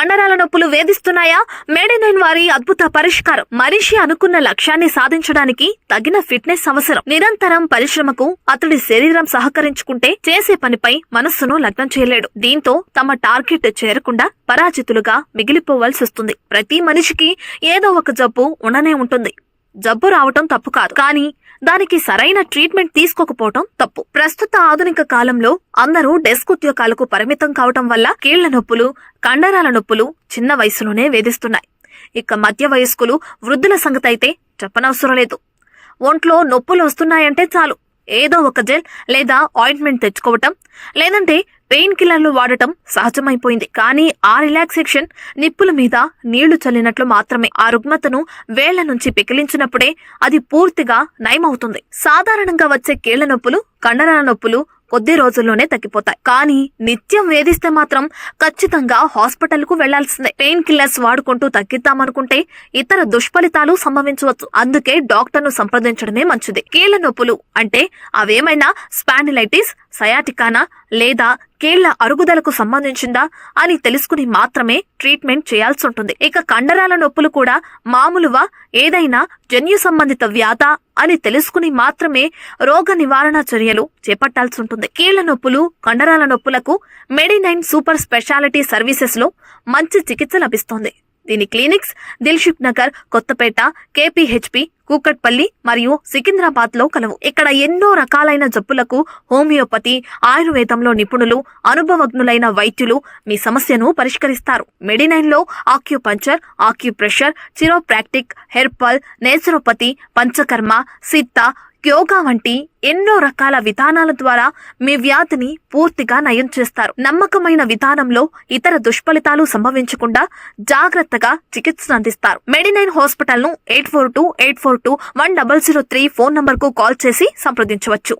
కండరాల నొప్పులు వేధిస్తున్నాయా? మేడినైన్ వారి అద్భుత పరిష్కారం. మనిషి అనుకున్న లక్ష్యాన్ని సాధించడానికి తగిన ఫిట్నెస్ అవసరం. నిరంతరం పరిశ్రమకు అతడి శరీరం సహకరించుకుంటే చేసే పనిపై మనస్సును లగ్నం చేయలేడు. దీంతో తమ టార్గెట్ చేరకుండా పరాజితులుగా మిగిలిపోవాల్సి వస్తుంది ప్రతి మనిషికి ఏదో ఒక జబ్బు ఉండనే ఉంటుంది. జబ్బు రావటం తప్పు కాదు. కానీ దానికి సరైన ట్రీట్మెంట్ తీసుకోకపోవటం తప్పు. ప్రస్తుత ఆధునిక కాలంలో అందరూ డెస్క్ ఉద్యోగాలకు పరిమితం కావటం వల్ల కీళ్ళ నొప్పులు కండరాల నొప్పులు చిన్న వయసులోనే వేధిస్తున్నాయి. ఇక మధ్య వయస్కులు వృద్ధుల సంగతి అయితే చెప్పనవసరం లేదు. ఒంట్లో నొప్పులు వస్తున్నాయంటే చాలు. ఏదో ఒక జెల్ లేదా ఆయింట్మెంట్ తెచ్చుకోవటం లేదంటే పెయిన్ కిల్లర్లు వాడటం సహజమైపోయింది. కానీ ఆ రిలాక్సేషన్ నిప్పుల మీద నీళ్ళు చల్లినట్లు మాత్రమే. ఆ రుగ్మతను వేళ్ళ నుంచి పికిలించినప్పుడే అది పూర్తిగా నయమవుతుంది. సాధారణంగా వచ్చే కీళ్ళ నొప్పులు కండరాల నొప్పులు కొద్ది రోజుల్లోనే తగ్గిపోతాయి. కానీ నిత్యం వేధిస్తే మాత్రం ఖచ్చితంగా హాస్పిటల్కు వెళ్ళాల్సిందే. పెయిన్ కిల్లర్స్ వాడుకుంటూ తగ్గిద్దామనుకుంటే ఇతర దుష్ఫలితాలు సంభవించవచ్చు. అందుకే డాక్టర్ను సంప్రదించడమే మంచిది. కీళ్ళ నొప్పులు అంటే అవేమైనా స్పాండిలైటిస్ సయాటికానా లేదా కీళ్ళ అరుగుదలకు సంబంధించిందా అని తెలుసుకుని మాత్రమే ట్రీట్మెంట్ చేయాల్సి ఉంటుంది. ఇక కండరాల నొప్పులు కూడా మామూలువా? ఏదైనా జన్యు సంబంధిత వ్యాధ? అని తెలుసుకుని మాత్రమే రోగ నివారణ చర్యలు చేపట్టాల్సి ఉంటుంది. కీళ్ళ నొప్పులు కండరాల నొప్పులకు మెడినైన్ సూపర్ స్పెషాలిటీ సర్వీసెస్లో మంచి చికిత్స లభిస్తోంది. దీని క్లినిక్స్ దిల్షుక్ నగర్ కొత్తపేట కేపీహెచ్పి కూకట్పల్లి మరియు సికింద్రాబాద్లో కలవు. ఇక్కడ ఎన్నో రకాలైన జబ్బులకు హోమియోపతి ఆయుర్వేదంలో నిపుణులు అనుభవజ్ఞులైన వైద్యులు మీ సమస్యను పరిష్కరిస్తారు. మెడినైన్లో acupuncture acupressure chiropractic herbal naturopathy Panchakarma Siddha yoga వంటి ఎన్నో రకాల విధానాల ద్వారా మీ వ్యాధిని పూర్తిగా నయం చేస్తారు. నమ్మకమైన విధానంలో ఇతర దుష్ఫలితాలు సంభవించకుండా జాగ్రత్తగా చికిత్స అందిస్తారు. Medinine హాస్పిటల్ను eight four two eight four two one double zero three phone నంబర్కు కాల్ చేసి సంప్రదించవచ్చు.